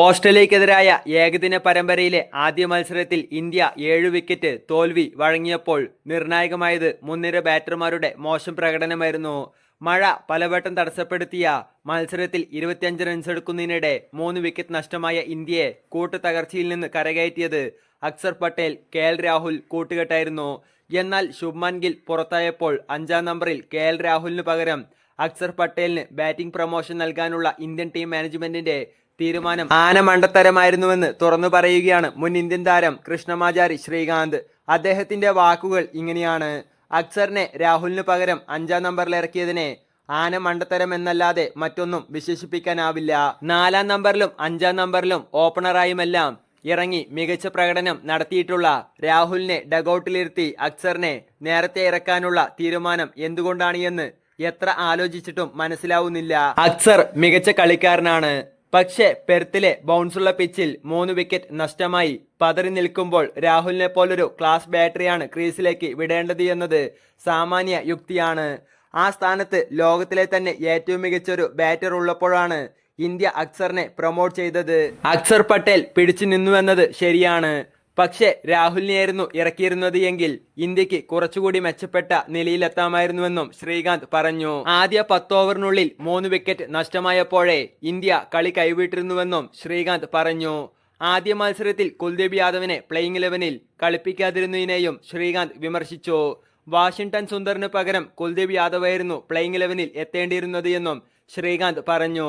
ഓസ്ട്രേലിയക്കെതിരായ ഏകദിന പരമ്പരയിലെ ആദ്യ മത്സരത്തിൽ ഇന്ത്യ ഏഴ് വിക്കറ്റ് തോൽവി വഴങ്ങിയപ്പോൾ നിർണായകമായത് മുൻനിര ബാറ്റർമാരുടെ മോശം പ്രകടനമായിരുന്നു. മഴ പലവട്ടം തടസ്സപ്പെടുത്തിയ മത്സരത്തിൽ ഇരുപത്തിയഞ്ച് റൺസ് എടുക്കുന്നതിനിടെ മൂന്ന് വിക്കറ്റ് നഷ്ടമായ ഇന്ത്യയെ കൂട്ടു തകർച്ചയിൽ നിന്ന് കരകയറ്റിയത് അക്സർ പട്ടേൽ കെ എൽ രാഹുൽ കൂട്ടുകെട്ടായിരുന്നു. എന്നാൽ ശുഭ്മാൻ ഗിൽ പുറത്തായപ്പോൾ അഞ്ചാം നമ്പറിൽ കെ എൽ രാഹുലിന് പകരം അക്സർ പട്ടേലിന് ബാറ്റിംഗ് പ്രൊമോഷൻ നൽകാനുള്ള ഇന്ത്യൻ ടീം മാനേജ്മെന്റിന്റെ തീരുമാനം ആനമണ്ടത്തരമായിരുന്നുവെന്ന് തുറന്നു പറയുകയാണ് മുൻ ഇന്ത്യൻ താരം കൃഷ്ണമാചാരി ശ്രീകാന്ത്. അദ്ദേഹത്തിന്റെ വാക്കുകൾ ഇങ്ങനെയാണ്. അക്സറിനെ രാഹുലിന് പകരം അഞ്ചാം നമ്പറിൽ ഇറക്കിയതിനെ ആന മണ്ടത്തരം എന്നല്ലാതെ മറ്റൊന്നും വിശേഷിപ്പിക്കാനാവില്ല. നാലാം നമ്പറിലും അഞ്ചാം നമ്പറിലും ഓപ്പണറായുമെല്ലാം ഇറങ്ങി മികച്ച പ്രകടനം നടത്തിയിട്ടുള്ള രാഹുലിനെ ഡഗൌട്ടിലിരുത്തി അക്സറിനെ നേരത്തെ ഇറക്കാനുള്ള തീരുമാനം എന്തുകൊണ്ടാണ് എന്ന് എത്ര ആലോചിച്ചിട്ടും മനസ്സിലാവുന്നില്ല. അക്സർ മികച്ച കളിക്കാരനാണ്. പക്ഷേ പെർത്തിലെ ബൗൺസുള്ള പിച്ചിൽ മൂന്ന് വിക്കറ്റ് നഷ്ടമായി. പതറി നിൽക്കുമ്പോൾ രാഹുലിനെ പോലൊരു ക്ലാസ് ബാറ്ററിയാണ് ക്രീസിലേക്ക് വിടേണ്ടത് എന്നത് സാമാന്യ യുക്തിയാണ്. ആ സ്ഥാനത്ത് ലോകത്തിലെ തന്നെ ഏറ്റവും മികച്ചൊരു ബാറ്റർ ഉള്ളപ്പോഴാണ് ഇന്ത്യ അക്സറിനെ പ്രൊമോട്ട് ചെയ്തത്. അക്സർ പട്ടേൽ പിടിച്ചു നിന്നുവെന്നത് ശരിയാണ്. പക്ഷേ രാഹുലിനെയായിരുന്നു ഇറക്കിയിരുന്നത് എങ്കിൽ ഇന്ത്യയ്ക്ക് കുറച്ചുകൂടി മെച്ചപ്പെട്ട നിലയിലെത്താമായിരുന്നുവെന്നും ശ്രീകാന്ത് പറഞ്ഞു. ആദ്യ പത്തോവറിനുള്ളിൽ മൂന്ന് വിക്കറ്റ് നഷ്ടമായപ്പോഴേ ഇന്ത്യ കളി കൈവിട്ടിരുന്നുവെന്നും ശ്രീകാന്ത് പറഞ്ഞു. ആദ്യ മത്സരത്തിൽ കുൽദീപ് യാദവിനെ പ്ലേയിങ് ഇലവനിൽ കളിപ്പിക്കാതിരുന്നതിനെയും ശ്രീകാന്ത് വിമർശിച്ചു. വാഷിംഗ്ടൺ സുന്ദറിന് പകരം കുൽദീപ് യാദവായിരുന്നു പ്ലേയിങ് ഇലവനിൽ എത്തേണ്ടിയിരുന്നത് എന്നും ശ്രീകാന്ത് പറഞ്ഞു.